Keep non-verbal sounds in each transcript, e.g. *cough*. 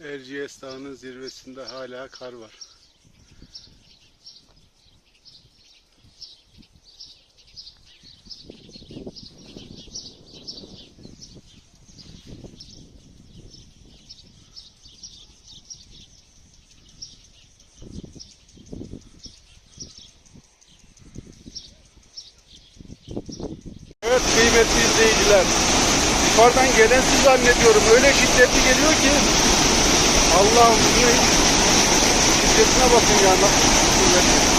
Erciyes Dağı'nın zirvesinde hala kar var. Evet kıymetli izleyiciler. Yukarıdan gelen su zannediyorum. Öyle şiddetli geliyor ki Allah'ım şiddetine bakın ya. Nasıl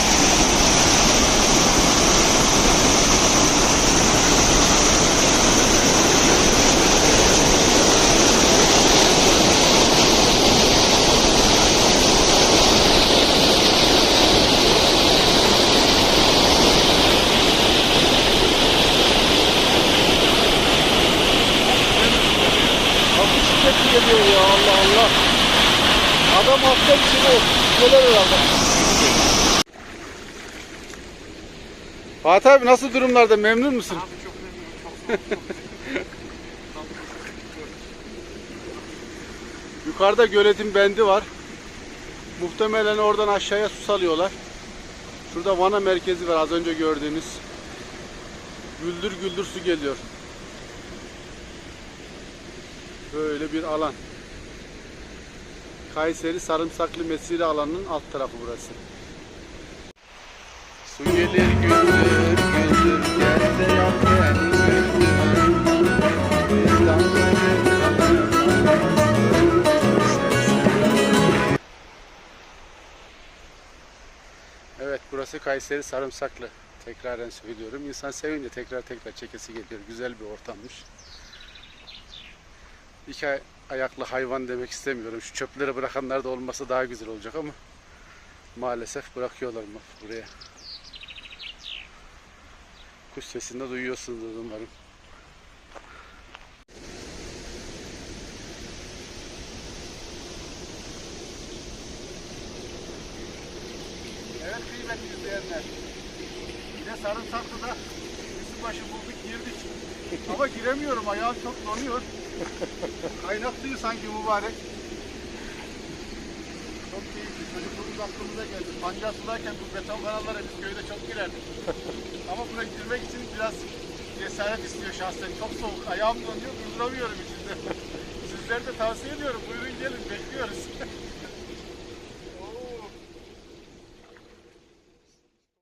Adam hasta içine gelir herhalde. Fatih abi nasıl durumlarda memnun musun? Abi çok memnunum. Çok. *laughs* Yukarıda göletin bendi var. Muhtemelen oradan aşağıya su salıyorlar. Şurada Vana merkezi var az önce gördüğünüz. Güldür güldür su geliyor. Böyle bir alan. Kayseri Sarımsaklı Mesire alanının alt tarafı burası. Su gelir güldür güldür gel de yap Evet burası Kayseri Sarımsaklı. Tekraren söylüyorum. İnsan sevince tekrar tekrar çekesi geliyor. Güzel bir ortammış. İki ayaklı hayvan demek istemiyorum. Şu çöpleri bırakanlar da olmasa daha güzel olacak ama maalesef bırakıyorlar buraya. Kuş sesini de duyuyorsunuz umarım. Evet kıymetli izleyenler. Yine Sarımsaklı'da başı bulduk girdik. Ama giremiyorum ayağım çok donuyor. Suyu sanki mübarek. Çok keyifli. Çocukluğumuz aklımıza geldi. Pancar sularken bu beton kanallara biz köyde çok girerdik. *laughs* Ama buna girmek için biraz cesaret istiyor şahsen. Çok soğuk. Ayağım donuyor. Durduramıyorum içinde. *laughs* Sizlere de tavsiye ediyorum. Buyurun gelin. Bekliyoruz. *laughs*